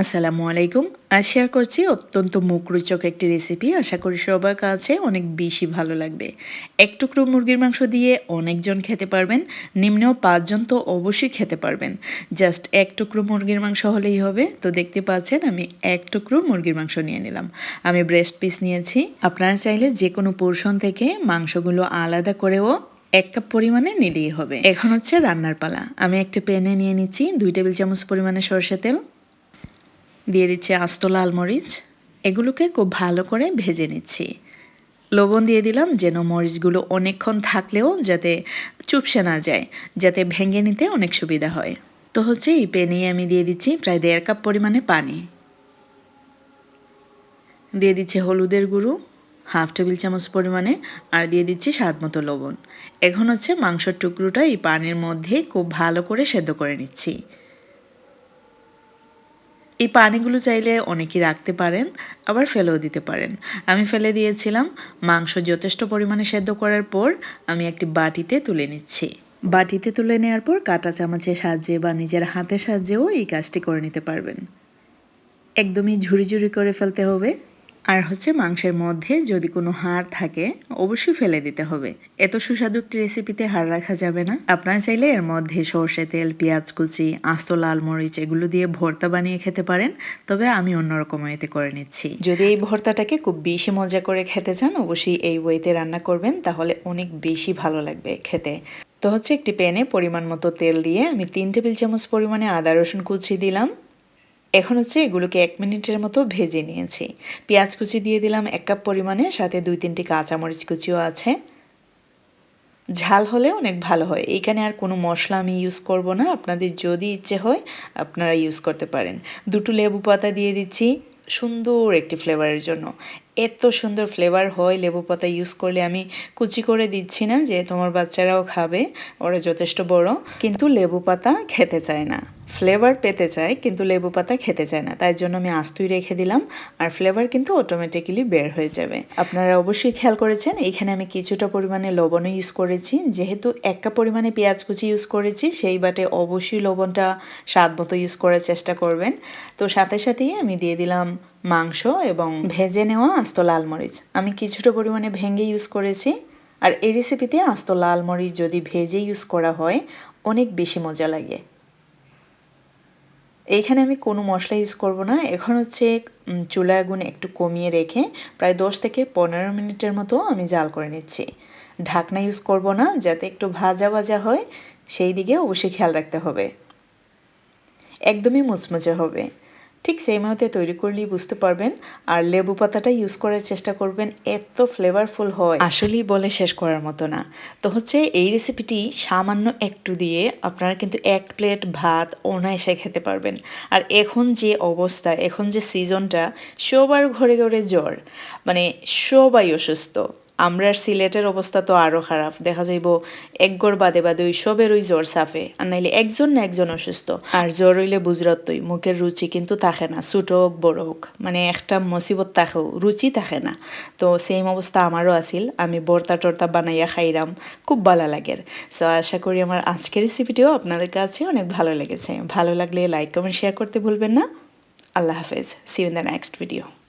আসসালামু আলাইকুম। আজ শেয়ার করছি অত্যন্ত মুখরোচক একটি রেসিপি আশা করি সবার কাছে অনেক বেশি ভালো লাগবে। এক টুকরো মুরগির মাংস দিয়ে অনেকজন খেতে পারবেন। নিম্নেও পাঁচজন তো অবশ্যই খেতে পারবেন। জাস্ট এক টুকরো মুরগির মাংস হলেই হবে। তো দেখতে পাচ্ছেন, আমি এক টুকরো মুরগির মাংস নিয়ে নিলাম। আমি ব্রেস্ট পিস নিয়েছি। আপনারা চাইলে যে কোনো পোর্শন থেকে মাংসগুলো আলাদা করেও এক কাপ পরিমাণে নিলেই হবে। এখন হচ্ছে রান্নার পালা। আমি একটা প্যানে নিয়ে নিচ্ছি। দুই টেবিল চামচ পরিমাণে সরষে তেল। দিয়ে দিচ্ছি আস্ত লাল মরিচ। এগুলোকে খুব ভালো করে ভেজে নিচ্ছি। লবণ দিয়ে দিলাম যেন মরিচগুলো অনেকক্ষণ থাকলেও যাতে চুপসে না যায়, যাতে ভেঙে নিতে অনেক সুবিধা হয়। তো হচ্ছে এই পেনে আমি দিয়ে দিচ্ছি প্রায় দেড় কাপ পরিমাণে পানি। দিয়ে দিচ্ছি হলুদের গুঁড়ো, হাফ টেবিল চামচ পরিমাণে, আর দিয়ে দিচ্ছি স্বাদ মতো লবণ। এখন হচ্ছে মাংসর টুকরোটা এই পানির মধ্যে খুব ভালো করে সেদ্ধ করে নিচ্ছি। এই পানিগুলো চাইলে অনেকেই রাখতে পারেন, আবার ফেলেও দিতে পারেন। আমি ফেলে দিয়েছিলাম, মাংস যথেষ্ট পরিমাণে সেদ্ধ করার পর আমি একটি বাটিতে তুলে নিচ্ছি। বাটিতে তুলে নেওয়ার পর কাটা চামচের সাহায্যে বা নিজের হাতের সাহায্যেও এই কাজটি করে নিতে পারবেন। একদমই ঝুড়ি ঝুড়ি করে ফেলতে হবে। আর হচ্ছে মাংসের মধ্যে যদি কোনো হাড় থাকে, অবশ্যই ফেলে দিতে হবে। এত সুস্বাদু একটি রেসিপিতে হাড় রাখা যাবে না। আপনারা চাইলে এর মধ্যে সর্ষে তেল, পেঁয়াজ কুচি, আস্ত লাল মরিচ, এগুলো দিয়ে ভর্তা বানিয়ে খেতে পারেন। তবে আমি অন্যরকম ওয়েতে করে নিচ্ছি। যদি এই ভর্তাটাকে খুব বেশি মজা করে খেতে চান, অবশ্যই এই ওয়েতে রান্না করবেন, তাহলে অনেক বেশি ভালো লাগবে খেতে। তো হচ্ছে একটি প্যানে পরিমাণ মতো তেল দিয়ে আমি তিন টেবিল চামচ পরিমাণে আদা রসুন কুচি দিলাম। এখন হচ্ছে এগুলোকে এক মিনিটের মতো ভেজে নিয়েছি। পেঁয়াজ কুচি দিয়ে দিলাম এক কাপ পরিমাণে, সাথে দুই তিনটি কাঁচামরিচ কুচিও আছে। ঝাল হলে অনেক ভালো হয়। এইখানে আর কোনো মশলা আমি ইউজ করব না। আপনাদের যদি ইচ্ছে হয়, আপনারা ইউজ করতে পারেন। দুটো লেবু পাতা দিয়ে দিচ্ছি সুন্দর একটি ফ্লেভারের জন্য। এত সুন্দর ফ্লেভার হয় লেবু পাতা ইউজ করলে আমি কুচি করে দিচ্ছি না যে তোমার বাচ্চারাও খাবে, ওরা যথেষ্ট বড়, কিন্তু লেবু পাতা খেতে চায় না। ফ্লেভার পেতে চায় কিন্তু লেবু পাতা খেতে চায় না। তাই জন্য আমি আস্তুই রেখে দিলাম, আর ফ্লেভার কিন্তু অটোমেটিক্যালি বের হয়ে যাবে। আপনারা অবশ্যই খেয়াল করেছেন এইখানে আমি কিছুটা পরিমাণে লবণও ইউজ করেছি। যেহেতু এক কাপ পরিমাণে পেঁয়াজ কুচি ইউজ করেছি, সেই বাটে অবশ্যই লবণটা স্বাদ মতো ইউজ করার চেষ্টা করবেন। তো সাথে সাথেই আমি দিয়ে দিলাম মাংস এবং ভেজে নেওয়া আস্ত লাল মরিচ। আমি কিছুটা পরিমাণে ভেঙে ইউজ করেছি, আর এই রেসিপিতে আস্ত লাল মরিচ যদি ভেজে ইউজ করা হয়, অনেক বেশি মজা লাগে। এইখানে আমি কোনো মশলা ইউজ করব না। এখন হচ্ছে চুলা আগুন একটু কমিয়ে রেখে প্রায় দশ থেকে পনেরো মিনিটের মতো আমি জাল করে নিচ্ছি। ঢাকনা ইউজ করব না, যাতে একটু ভাজা ভাজা হয়, সেই দিকে অবশ্যই খেয়াল রাখতে হবে। একদমই মুচমুচে হবে। ঠিক সেই মতে তৈরি করলেই বুঝতে পারবেন আর লেবু পাতাটা ইউজ করার চেষ্টা করবেন, এত ফ্লেভারফুল হয়। আসলেই বলে শেষ করার মতো না। তো হচ্ছে এই রেসিপিটি সামান্য একটু দিয়ে আপনারা কিন্তু এক প্লেট ভাত অনায়াসে খেতে পারবেন। আর এখন যে অবস্থা, এখন যে সিজনটা সবার ঘরে ঘরে জ্বর মানে সবাই অসুস্থ। আমরা সিলেটের অবস্থা তো আরও খারাপ। দেখা যাইব এক গড় বাদে বাদে ওই সবের ওই জ্বর সাফে। আর নাইলে একজন না একজন অসুস্থ। আর জ্বর হইলে বুঝরতই মুখের রুচি কিন্তু থাকে না, ছোটো হোক, বড় হোক। মানে একটা মুসিবত থাকেও রুচি থাকে না। তো সেম অবস্থা আমারও আছিল। আমি বর্তা টর্তা বানাইয়া খাইরাম, খুব ভালো লাগে সো আশা করি আমার আজকের রেসিপিটিও আপনাদের কাছে অনেক ভালো লেগেছে। ভালো লাগলে লাইক কমেন্ট শেয়ার করতে ভুলবেন না। আল্লাহ হাফেজ। See in the next video